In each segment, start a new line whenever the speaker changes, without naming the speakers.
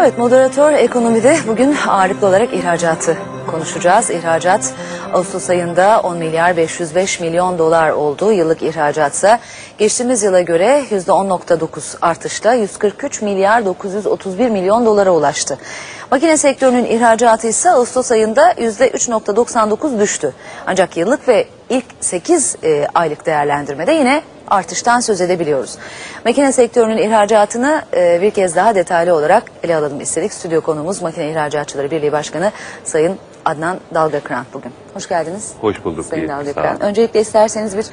Evet, moderatör ekonomide bugün ağırlıklı olarak ihracatı konuşacağız. İhracat Ağustos ayında 10 milyar 505 milyon dolar oldu. Yıllık ihracatsa geçtiğimiz yıla göre %10.9 artışla 143 milyar 931 milyon dolara ulaştı. Makine sektörünün ihracatı ise Ağustos ayında %3.99 düştü. Ancak yıllık ve ilk 8 e, aylık değerlendirmede yine artıştan söz edebiliyoruz. Makine sektörünün ihracatını e, bir kez daha detaylı olarak ele alalım istedik. Stüdyo konuğumuz Makine İhracatçıları Birliği Başkanı Sayın Adnan Dalgakıran bugün. Hoş geldiniz.
Hoş bulduk.
Sayın Dalgakıran. Öncelikle isterseniz bir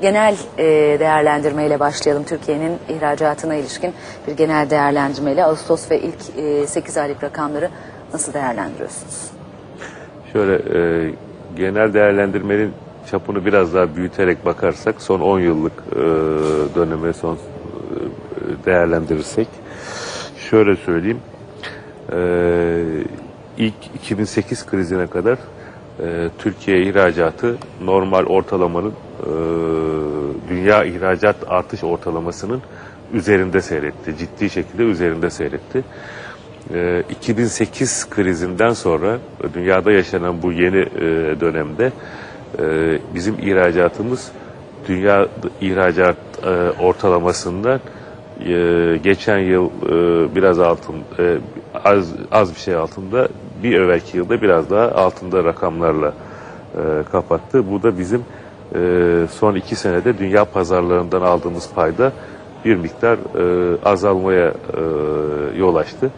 genel e, değerlendirmeyle başlayalım. Türkiye'nin ihracatına ilişkin bir genel değerlendirmeyle Ağustos ve ilk e, 8 aylık rakamları nasıl değerlendiriyorsunuz?
Şöyle e, genel değerlendirmenin çapını biraz daha büyüterek bakarsak son 10 yıllık e, döneme son e, değerlendirirsek şöyle söyleyeyim. E, ilk 2008 krizine kadar e, Türkiye ihracatı normal ortalamanın e, dünya ihracat artış ortalamasının üzerinde seyretti. Ciddi şekilde üzerinde seyretti. Ee, 2008 krizinden sonra e, dünyada yaşanan bu yeni e, dönemde e, bizim ihracatımız dünya ihracat e, ortalamasından e, geçen yıl e, biraz altın az az bir şey altında bir evvelki yılda biraz daha altında rakamlarla kapattı. Bu da bizim son iki senede dünya pazarlarından aldığımız payda bir miktar azalmaya yol açtı.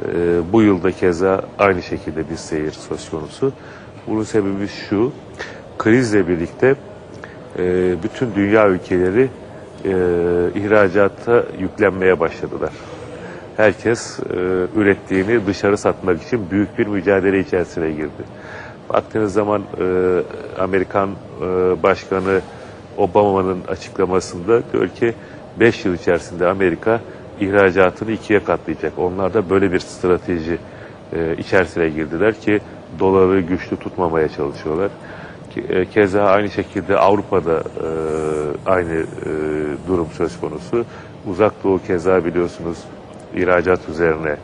Ee, bu yılda keza aynı şekilde bir seyir söz konusu. Bunun sebebi şu, krizle birlikte e, bütün dünya ülkeleri e, ihracata yüklenmeye başladılar. Herkes e, ürettiğini dışarı satmak için büyük bir mücadele içerisine girdi. Baktığınız zaman e, Amerikan e, Başkanı Obama'nın açıklamasında diyor ki 5 yıl içerisinde Amerika ihracatını ikiye katlayacak. Onlar da böyle bir strateji e, içerisine girdiler ki doları güçlü tutmamaya çalışıyorlar. E, Keza aynı şekilde Avrupa'da e, aynı e, durum söz konusu. Uzak Doğu keza biliyorsunuz ihracat üzerine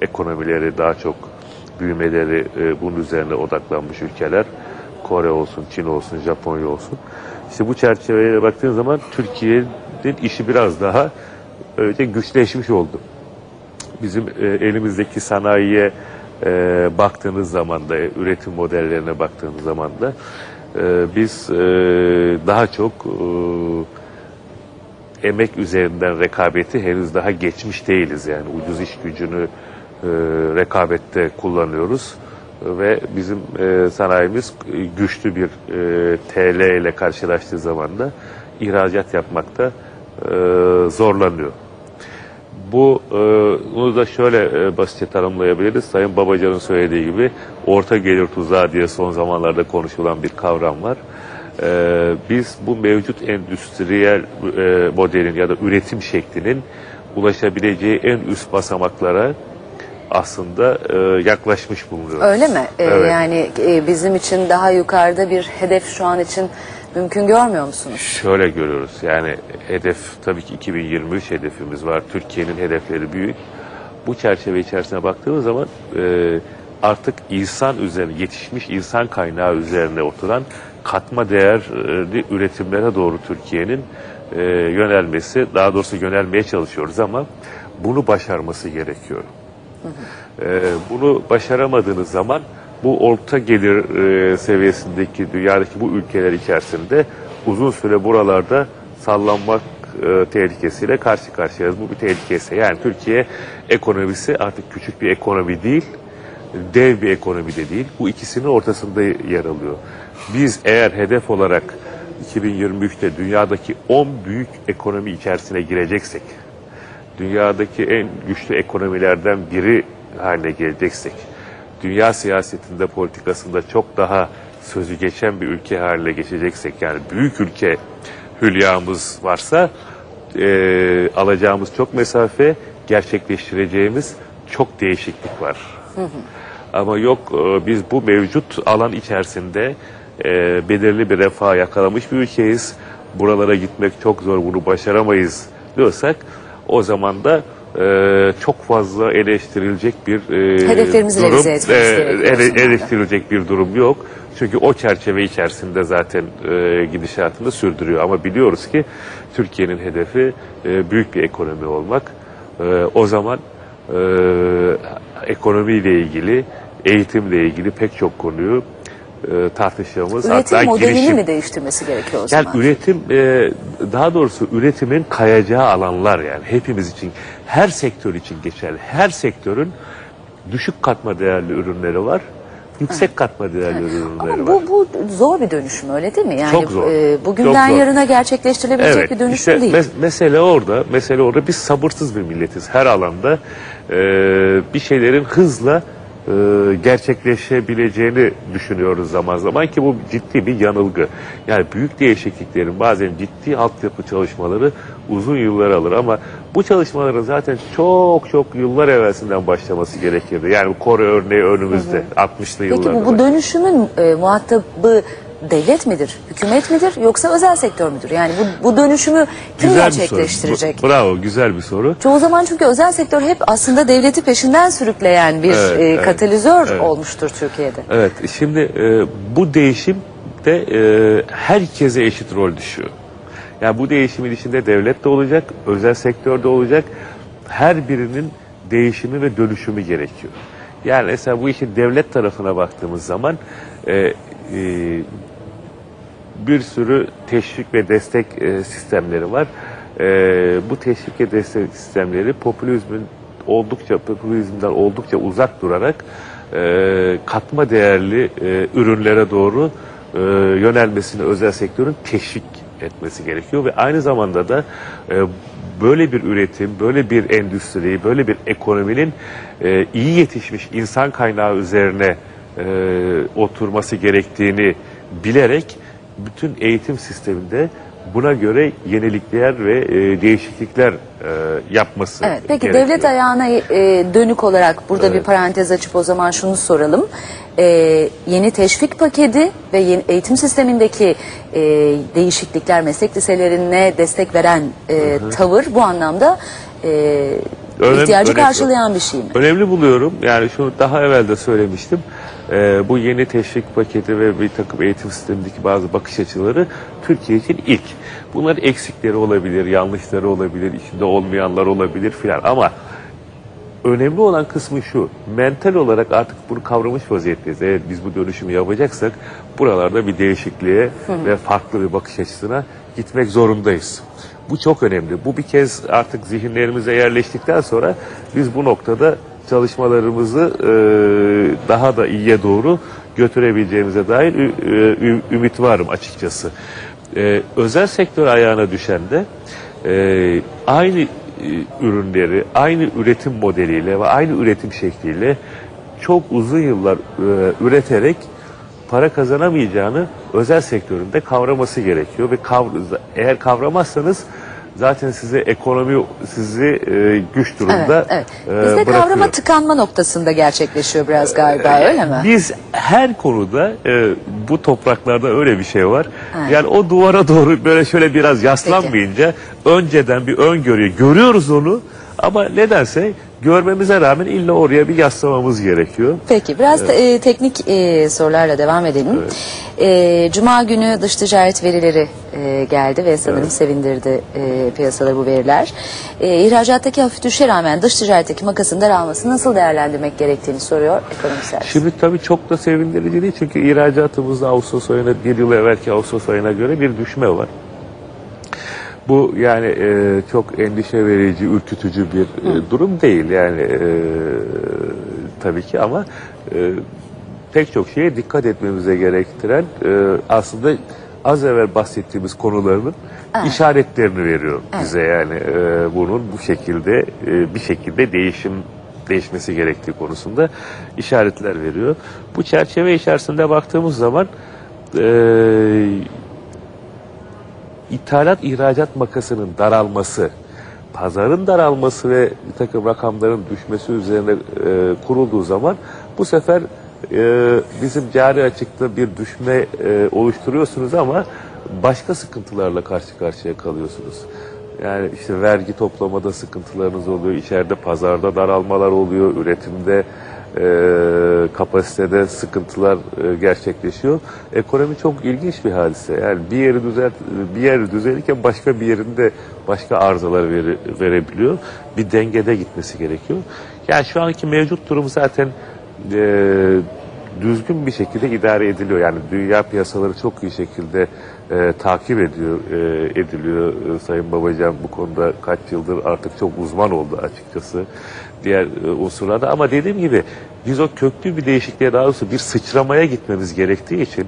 ekonomileri daha çok büyümeleri e, bunun üzerine odaklanmış ülkeler. Kore olsun, Çin olsun, Japonya olsun. İşte bu çerçeveye baktığın zaman Türkiye'nin işi biraz daha öyle güçleşmiş oldu. Bizim elimizdeki sanayiye e, baktığınız zaman da, üretim modellerine baktığınız zaman da e, biz e, daha çok e, emek üzerinden rekabeti henüz daha geçmiş değiliz. Yani ucuz iş gücünü e, rekabette kullanıyoruz ve bizim e, sanayimiz e, güçlü bir e, TL ile karşılaştığı zaman da ihracat yapmakta e, zorlanıyor. Bu e, bunu da şöyle e, basitçe tanımlayabiliriz. Sayın Babacan'ın söylediği gibi orta gelir tuzağı diye son zamanlarda konuşulan bir kavram var. E, biz bu mevcut endüstriyel e, modelin ya da üretim şeklinin ulaşabileceği en üst basamaklara aslında e, yaklaşmış bulunuyoruz.
Öyle mi? Ee,
Evet.
Yani e, bizim için daha yukarıda bir hedef şu an için mümkün görmüyor musunuz?
Şöyle görüyoruz. Yani hedef tabii ki 2023 hedefimiz var. Türkiye'nin hedefleri büyük. Bu çerçeve içerisine baktığımız zaman e, artık insan üzerine yetişmiş insan kaynağı üzerine oturan katma değerli üretimlere doğru Türkiye'nin e, yönelmesi, daha doğrusu yönelmeye çalışıyoruz ama bunu başarması gerekiyor. Ee, bunu başaramadığınız zaman bu orta gelir e, seviyesindeki dünyadaki bu ülkeler içerisinde uzun süre buralarda sallanmak e, tehlikesiyle karşı karşıyayız. Bu bir tehlikesi. Yani Türkiye ekonomisi artık küçük bir ekonomi değil, dev bir ekonomi de değil. Bu ikisinin ortasında yer alıyor. Biz eğer hedef olarak 2023'te dünyadaki 10 büyük ekonomi içerisine gireceksek, dünyadaki en güçlü ekonomilerden biri haline geleceksek, dünya siyasetinde, politikasında çok daha sözü geçen bir ülke haline geçeceksek, yani büyük ülke hülyamız varsa e, alacağımız çok mesafe, gerçekleştireceğimiz çok değişiklik var. Ama yok e, biz bu mevcut alan içerisinde e, belirli bir refah yakalamış bir ülkeyiz. Buralara gitmek çok zor, bunu başaramayız diyorsak o zaman da e, çok fazla eleştirilecek bir e,
Hedeflerimizi
durum,
revize etmemiz
e,
gerekiyor
ele- eleştirilecek bir durum yok. Çünkü o çerçeve içerisinde zaten e, gidişatını sürdürüyor. Ama biliyoruz ki Türkiye'nin hedefi e, büyük bir ekonomi olmak. E, o zaman e, ekonomiyle ilgili, eğitimle ilgili pek çok konuyu e, tartışacağımız.
Üretim
hatta
modelini
girişim-
mi değiştirmesi gerekiyor o
yani
zaman?
üretim, e, daha doğrusu üretimin kayacağı alanlar yani hepimiz için, her sektör için geçerli. Her sektörün düşük katma değerli ürünleri var, yüksek katma değerli ürünleri
Ama
var.
bu, bu zor bir dönüşüm öyle değil mi? Yani
Çok zor.
e, bugünden
Çok zor.
yarına gerçekleştirilebilecek bir dönüşüm
işte
değil.
mes- mesele orada, mesele orada biz sabırsız bir milletiz. Her alanda e, bir şeylerin hızla gerçekleşebileceğini düşünüyoruz zaman zaman ki bu ciddi bir yanılgı. Yani büyük değişikliklerin bazen ciddi altyapı çalışmaları uzun yıllar alır ama bu çalışmaların zaten çok çok yıllar evvelsinden başlaması gerekirdi. Yani Kore örneği önümüzde 60'lı yıllarda.
Peki bu, bu dönüşümün e, muhatabı devlet midir, hükümet midir yoksa özel sektör müdür? Yani bu, bu dönüşümü kim
Güzel bir soru.
gerçekleştirecek?
Bravo, güzel bir soru.
Çoğu zaman çünkü özel sektör hep aslında devleti peşinden sürükleyen bir
Evet,
e, katalizör
evet.
olmuştur Türkiye'de.
Evet, şimdi e, bu değişim de e, herkese eşit rol düşüyor. Yani bu değişimin içinde devlet de olacak, özel sektör de olacak. Her birinin değişimi ve dönüşümü gerekiyor. Yani mesela bu işin devlet tarafına baktığımız zaman e, e, bir sürü teşvik ve destek e, sistemleri var. E, bu teşvik ve destek sistemleri popülizmin oldukça popülizmden oldukça uzak durarak e, katma değerli e, ürünlere doğru e, yönelmesini özel sektörün teşvik etmesi gerekiyor ve aynı zamanda da e, böyle bir üretim, böyle bir endüstri, böyle bir ekonominin e, iyi yetişmiş insan kaynağı üzerine e, oturması gerektiğini bilerek bütün eğitim sisteminde buna göre yenilikler ve e, değişiklikler e, yapması
Evet, peki
gerekiyor.
devlet ayağına e, dönük olarak burada bir parantez açıp o zaman şunu soralım. E, yeni teşvik paketi ve yeni eğitim sistemindeki e, değişiklikler meslek liselerine destek veren e, tavır bu anlamda e,
Önem-
ihtiyacı
önem-
karşılayan bir şey mi?
Önemli buluyorum. Yani şunu daha evvel de söylemiştim. Ee, bu yeni teşvik paketi ve bir takım eğitim sistemindeki bazı bakış açıları Türkiye için ilk. Bunların eksikleri olabilir, yanlışları olabilir, içinde olmayanlar olabilir filan ama önemli olan kısmı şu. Mental olarak artık bunu kavramış vaziyetteyiz. Eğer biz bu dönüşümü yapacaksak buralarda bir değişikliğe ve farklı bir bakış açısına gitmek zorundayız. Bu çok önemli. Bu bir kez artık zihinlerimize yerleştikten sonra biz bu noktada çalışmalarımızı e, daha da iyiye doğru götürebileceğimize dair e, ümit varım açıkçası. E, özel sektör ayağına düşen de e, aynı e, ürünleri aynı üretim modeliyle ve aynı üretim şekliyle çok uzun yıllar e, üreterek para kazanamayacağını özel sektöründe kavraması gerekiyor ve kavr- eğer kavramazsanız zaten size ekonomi sizi e, güç durumda
Evet, evet.
e,
Bizde
bırakıyor.
kavrama tıkanma noktasında gerçekleşiyor biraz galiba öyle mi?
Biz her konuda e, bu topraklarda öyle bir şey var.
Evet.
Yani o duvara doğru böyle şöyle biraz yaslanmayınca önceden bir öngörüyü görüyoruz onu ama nedense görmemize rağmen illa oraya bir yaslamamız gerekiyor.
Peki biraz da, e, teknik e, sorularla devam edelim. E, Cuma günü dış ticaret verileri e, geldi ve sanırım sevindirdi e, piyasaları bu veriler. E, ihracattaki hafif düşüşe rağmen dış ticaretteki makasın daralması nasıl değerlendirmek gerektiğini soruyor ekonomi servisi.
Şimdi tabii çok da sevindirici değil çünkü ihracatımızda Ağustos ayına bir yıl evvelki Ağustos ayına göre bir düşme var. Bu yani e, çok endişe verici, ürkütücü bir e, durum değil yani e, tabii ki ama e, pek çok şeye dikkat etmemize gerektiren e, aslında az evvel bahsettiğimiz konuların işaretlerini veriyor bize yani e, bunun bu şekilde e, bir şekilde değişim değişmesi gerektiği konusunda işaretler veriyor. Bu çerçeve içerisinde baktığımız zaman e, ithalat ihracat makasının daralması, pazarın daralması ve bir takım rakamların düşmesi üzerine e, kurulduğu zaman bu sefer e, bizim cari açıkta bir düşme e, oluşturuyorsunuz ama başka sıkıntılarla karşı karşıya kalıyorsunuz. Yani işte vergi toplamada sıkıntılarınız oluyor, içeride pazarda daralmalar oluyor, üretimde e, kapasitede sıkıntılar e, gerçekleşiyor. Ekonomi çok ilginç bir hadise. Yani bir yeri düzelt bir yeri düzelirken başka bir yerinde başka arızalar veri- verebiliyor. Bir dengede gitmesi gerekiyor. Yani şu anki mevcut durum zaten e, düzgün bir şekilde idare ediliyor. Yani dünya piyasaları çok iyi şekilde e, takip ediyor, e, ediliyor. E, Sayın Babacan bu konuda kaç yıldır artık çok uzman oldu açıkçası diğer e, unsurlarda. Ama dediğim gibi biz o köklü bir değişikliğe daha doğrusu bir sıçramaya gitmemiz gerektiği için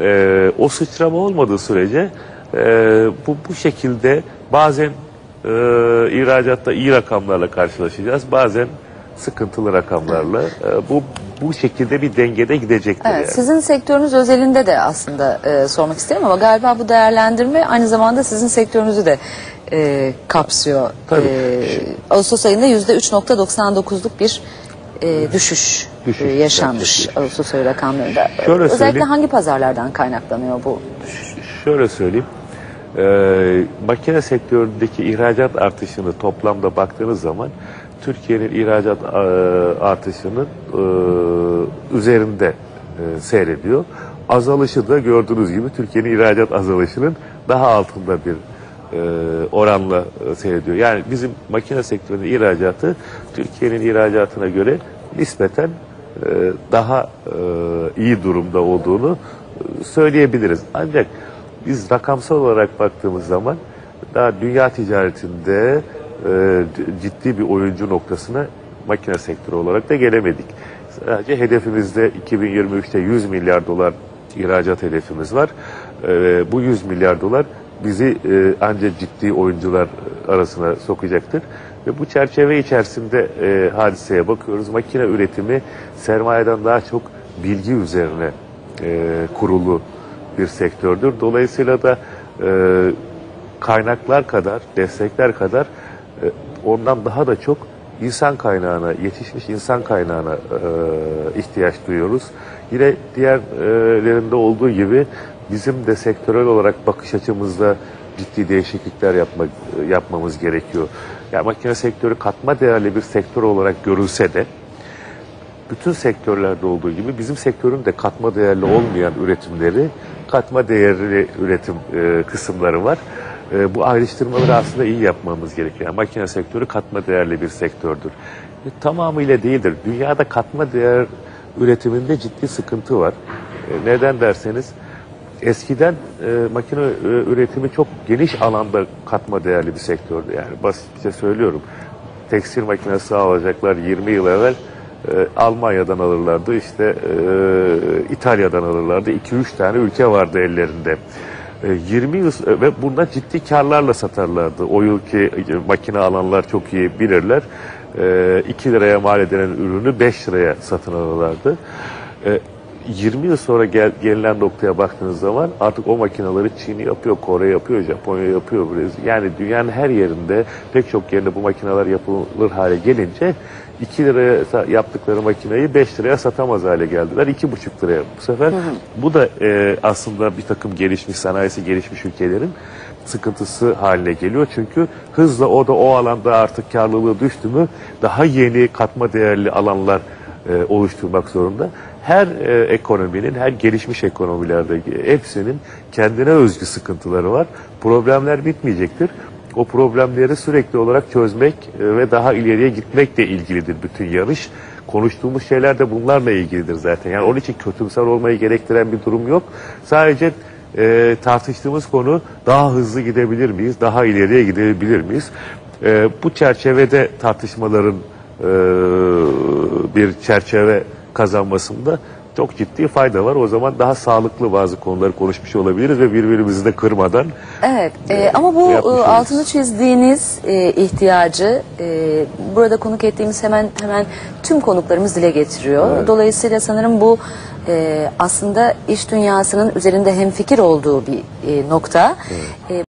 e, o sıçrama olmadığı sürece e, bu bu şekilde bazen e, ihracatta iyi rakamlarla karşılaşacağız. Bazen sıkıntılı rakamlarla. E, bu bu şekilde bir dengede gidecektir.
Evet,
yani.
sizin sektörünüz özelinde de aslında e, sormak isterim ama galiba bu değerlendirme aynı zamanda sizin sektörünüzü de e, kapsıyor.
Tabii.
E, Ağustos ayında yüzde 3.99'luk bir e, düşüş,
Düşüş
e, yaşanmış
gerçekleşmiş.
Ağustos ayı rakamlarında.
Şöyle
Özellikle
söyleyeyim.
hangi pazarlardan kaynaklanıyor bu düşüş?
Şöyle söyleyeyim. Ee, makine sektöründeki ihracat artışını toplamda baktığınız zaman Türkiye'nin ihracat e, artışının e, üzerinde e, seyrediyor. Azalışı da gördüğünüz gibi Türkiye'nin ihracat azalışının daha altında bir e, oranla e, seyrediyor. Yani bizim makine sektörünün ihracatı Türkiye'nin ihracatına göre nispeten e, daha iyi durumda olduğunu söyleyebiliriz. Ancak biz rakamsal olarak baktığımız zaman daha dünya ticaretinde ciddi bir oyuncu noktasına makine sektörü olarak da gelemedik. Sadece hedefimizde 2023'te 100 milyar dolar ihracat hedefimiz var. Bu 100 milyar dolar bizi e, ancak ciddi oyuncular arasına sokacaktır. Ve bu çerçeve içerisinde e, hadiseye bakıyoruz. Makine üretimi sermayeden daha çok bilgi üzerine e, kurulu bir sektördür. Dolayısıyla da e, kaynaklar kadar, destekler kadar e, ondan daha da çok insan kaynağına, yetişmiş insan kaynağına e, ihtiyaç duyuyoruz. Yine diğerlerinde olduğu gibi bizim de sektörel olarak bakış açımızda ciddi değişiklikler yapmak, yapmamız gerekiyor. Yani makine sektörü katma değerli bir sektör olarak görülse de bütün sektörlerde olduğu gibi bizim sektörün de katma değerli olmayan üretimleri, katma değerli üretim e, kısımları var. E, bu ayrıştırmaları aslında iyi yapmamız gerekiyor. Yani makine sektörü katma değerli bir sektördür. E, tamamıyla değildir. Dünyada katma değer üretiminde ciddi sıkıntı var. E, neden derseniz eskiden e, makine e, üretimi çok geniş alanda katma değerli bir sektördü. Yani basitçe söylüyorum. Tekstil makinesi alacaklar 20 yıl evvel e, Almanya'dan alırlardı, işte e, İtalya'dan alırlardı. 2-3 tane ülke vardı ellerinde. E, 20 yıl e, ve bunda ciddi karlarla satarlardı. O yılki e, makine alanlar çok iyi bilirler. E, 2 liraya mal edilen ürünü 5 liraya satın alırlardı. E, 20 yıl sonra gel, gelinen noktaya baktığınız zaman artık o makineleri Çin yapıyor, Kore yapıyor, Japonya yapıyor. Brezilya. Yani dünyanın her yerinde pek çok yerinde bu makineler yapılır hale gelince 2 liraya yaptıkları makineyi 5 liraya satamaz hale geldiler. 2,5 liraya. Bu sefer bu da e, aslında bir takım gelişmiş sanayisi gelişmiş ülkelerin sıkıntısı haline geliyor. Çünkü hızla o da o alanda artık karlılığı düştü mü daha yeni katma değerli alanlar e, oluşturmak zorunda. Her e, ekonominin, her gelişmiş ekonomilerde hepsinin kendine özgü sıkıntıları var. Problemler bitmeyecektir. O problemleri sürekli olarak çözmek e, ve daha ileriye gitmekle ilgilidir bütün yarış. Konuştuğumuz şeyler de bunlarla ilgilidir zaten. Yani onun için kötümser olmayı gerektiren bir durum yok. Sadece e, tartıştığımız konu daha hızlı gidebilir miyiz, daha ileriye gidebilir miyiz? E, bu çerçevede tartışmaların e, bir çerçeve kazanmasında çok ciddi fayda var. O zaman daha sağlıklı bazı konuları konuşmuş olabiliriz ve birbirimizi de kırmadan
Evet e, ama bu e, altını çizdiğiniz e, ihtiyacı e, burada konuk ettiğimiz hemen hemen tüm konuklarımız dile getiriyor. Dolayısıyla sanırım bu e, aslında iş dünyasının üzerinde hemfikir olduğu bir e, nokta. E,